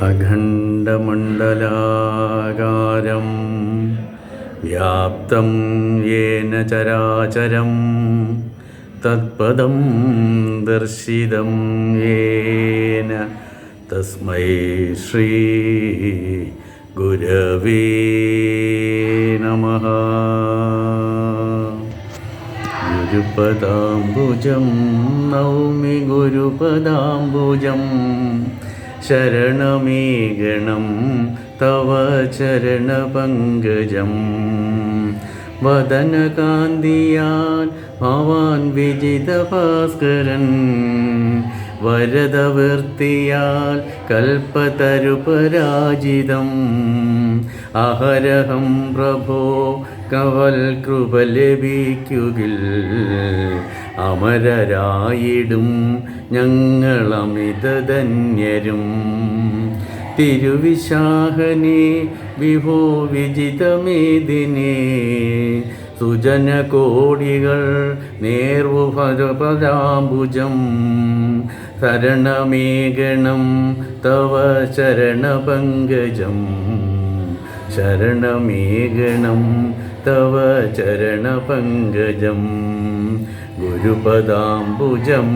അഖണ്ഡമണ്ഡലാകാരം വ്യാപ്തം യേന ചരാചരം തത്പദം ദർശിതം യേന. തസ്മൈ ശ്രീ ഗുരവേ നമഃ. ഗുരുപദാംബുജം നൗമി ഗുരുപദാംബുജം ശരണമേകണം തവ ചരണപങ്കജം. വദനകാന്തിയാൽ ഭവാൻ വിജിതഭാസ്കരൻ വരദവൃത്തിയാൽ കൽപ്പതരുപരാജിതം. അഹരഹം പ്രഭോ കവൽ കൃപ ലഭിക്കുകിൽ. അമരരായിടും ഞങ്ങളമിതധന്യരും. തിരുവിശാഹനെ വിഭോ വിജിതമേദിനെ സുജനകോടികൾ നേർവുഭരപദാംബുജം ശരണമേഗണം തവ ശരണപങ്കജം. ശരണമേഗണം തവ ചരണപങ്കജം ഗുരുപദാംബുജം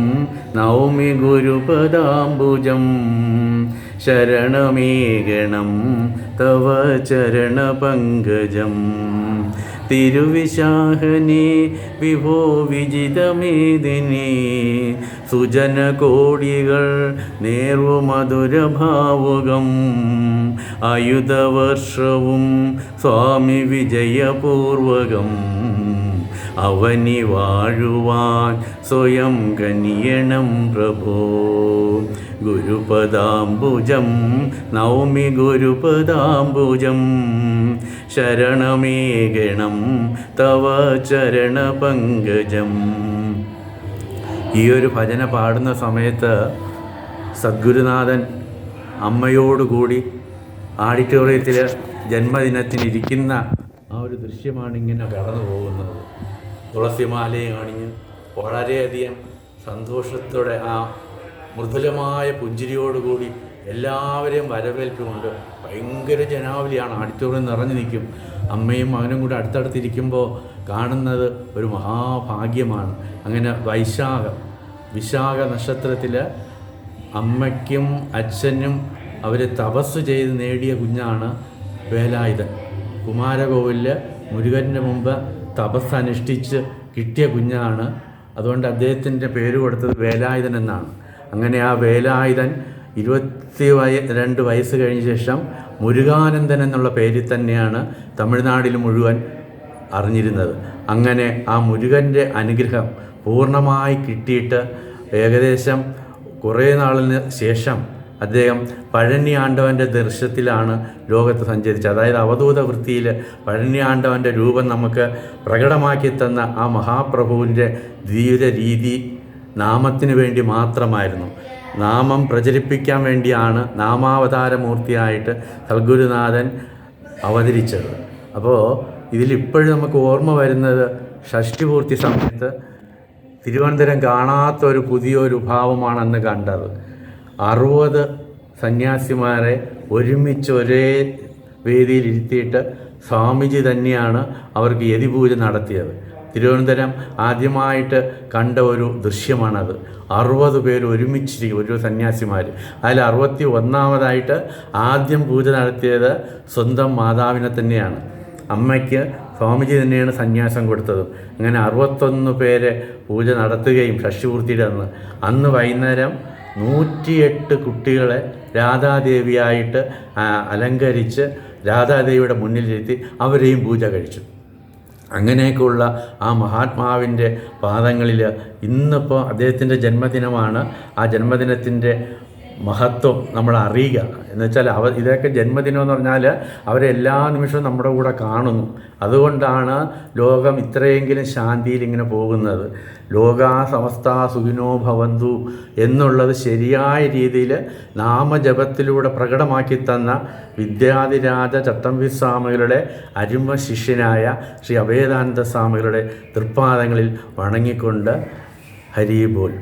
നൗമി ഗുരുപദാംബുജം. ശരണമേഗണം തവ ചരണപങ്കജം തിരുവിശാഹനെ വിഭോ വിജിതമേദിനെ സുജനകോടികൾ നേർവു മധുരഭാവുകം. ആയുധവർഷവും സ്വാമി വിജയപൂർവകം. അവനി വാഴുവാൻ സ്വയം കനിയണം പ്രഭോ. ഗുരുപദാംബുജം നൗമി ഗുരുപദാംബുജം. ശരണമേകണം തവ ചരണപങ്കജം ഈ ഒരു ഭജന പാടുന്ന സമയത്ത് സദ്ഗുരുനാഥൻ അമ്മയോടുകൂടി ആഡിറ്റോറിയത്തിൽ ജന്മദിനത്തിനിരിക്കുന്ന ആ ഒരു ദൃശ്യമാണ് ഇങ്ങനെ കടന്നു പോകുന്നത്. തുളസിമാലയെ അണിഞ്ഞ് വളരെയധികം സന്തോഷത്തോടെ ആ മൃദുലമായ പുഞ്ചിരിയോടുകൂടി എല്ലാവരെയും വരവേൽപ്പുകൊണ്ട് ഭയങ്കര ജനാവലിയാണ്. ആഡിറ്റോറിയം നിറഞ്ഞു നിൽക്കും. അമ്മയും മകനും കൂടെ അടുത്തടുത്തിരിക്കുമ്പോൾ കാണുന്നത് ഒരു മഹാഭാഗ്യമാണ്. അങ്ങനെ വൈശാഖം വിശാഖ നക്ഷത്രത്തിൽ അമ്മയ്ക്കും അച്ഛനും അവർ തപസ് ചെയ്ത് നേടിയ കുഞ്ഞാണ് വേലായുധൻ. കുമാരകോവിലിൽ മുരുകന്റെ മുമ്പ് തപസ് അനുഷ്ഠിച്ച് കിട്ടിയ കുഞ്ഞാണ്. അതുകൊണ്ട് അദ്ദേഹത്തിന്റെ പേര് കൊടുത്തത് വേലായുധൻ എന്നാണ്. അങ്ങനെ ആ വേലായുധൻ ഇരുപത്തി വയ രണ്ട് വയസ്സ് കഴിഞ്ഞ ശേഷം മുരുകാനന്ദൻ എന്നുള്ള പേരിൽ തന്നെയാണ് തമിഴ്നാടിൽ മുഴുവൻ അറിഞ്ഞിരുന്നത്. അങ്ങനെ ആ മുരുകന്റെ അനുഗ്രഹം പൂർണമായി കിട്ടിയിട്ട് ഏകദേശം കുറേ നാളിന് ശേഷം അദ്ദേഹം പഴനി ആണ്ടവന്റെ ദൃശ്യത്തിലാണ് ലോകത്ത് സഞ്ചരിച്ചത്. അതായത് അവധൂത വൃത്തിയിൽ പഴനി ആണ്ടവന്റെ രൂപം നമുക്ക് പ്രകടമാക്കി തന്ന ആ മഹാപ്രഭുവിന്റെ ധീര രീതി നാമത്തിന് വേണ്ടി മാത്രമായിരുന്നു. നാമം പ്രചരിപ്പിക്കാൻ വേണ്ടിയാണ് നാമാവതാരമൂർത്തിയായിട്ട് സൽഗുരുനാഥൻ അവതരിച്ചത്. അപ്പോൾ ഇതിലിപ്പോഴും നമുക്ക് ഓർമ്മ വരുന്നത് ഷഷ്ടിപൂർത്തി സമയത്ത് തിരുവനന്തപുരം കാണാത്തൊരു പുതിയൊരു ഭാവമാണ് അന്ന് കണ്ടത്. അറുപത് സന്യാസിമാരെ ഒരുമിച്ച് ഒരേ വേദിയിൽ ഇരുത്തിയിട്ട് സ്വാമിജി തന്നെയാണ് അവർക്ക് യതിപൂജ നടത്തിയത്. തിരുവനന്തപുരം ആദ്യമായിട്ട് കണ്ട ഒരു ദൃശ്യമാണത്. അറുപത് പേര് ഒരുമിച്ച് ഒരു സന്യാസിമാർ അതിൽ അറുപത്തി ഒന്നാമതായിട്ട് ആദ്യം പൂജ നടത്തിയത് സ്വന്തം മാതാവിനെ തന്നെയാണ്. അമ്മയ്ക്ക് സ്വാമിജി തന്നെയാണ് സന്യാസം കൊടുത്തത്. അങ്ങനെ അറുപത്തൊന്ന് പേരെ പൂജ നടത്തുകയും ഷഷ്ടിപൂർത്തിയുടെ അന്ന്. അന്ന് വൈകുന്നേരം നൂറ്റിയെട്ട് കുട്ടികളെ രാധാദേവിയായിട്ട് അലങ്കരിച്ച് രാധാദേവിയുടെ മുന്നിലിരുത്തി അവരെയും പൂജ കഴിച്ചു. അങ്ങനെയൊക്കെയുള്ള ആ മഹാത്മാവിന്റെ പാദങ്ങളിൽ ഇന്നിപ്പോൾ അദ്ദേഹത്തിന്റെ ജന്മദിനമാണ്. ആ ജന്മദിനത്തിന്റെ മഹത്വം നമ്മൾ അറിയുക എന്ന് വെച്ചാൽ അവ ഇതൊക്കെ ജന്മദിനം എന്ന് പറഞ്ഞാൽ അവരെല്ലാ നിമിഷവും നമ്മുടെ കൂടെ കാണുന്നു. അതുകൊണ്ടാണ് ലോകം ഇത്രയെങ്കിലും ശാന്തിയിൽ ഇങ്ങനെ പോകുന്നത്. ലോകാ സമസ്ത സുഖിനോ ഭവന്തു എന്നുള്ളത് ശരിയായ രീതിയിൽ നാമജപത്തിലൂടെ പ്രകടമാക്കി തന്ന വിദ്യാധിരാജ ചട്ടമ്പി സ്വാമികളുടെ അരുമ ശിഷ്യനായ ശ്രീ അഭേദാനന്ദ സ്വാമികളുടെ തൃപ്പാദങ്ങളിൽ വണങ്ങിക്കൊണ്ട് ഹരിബോൽ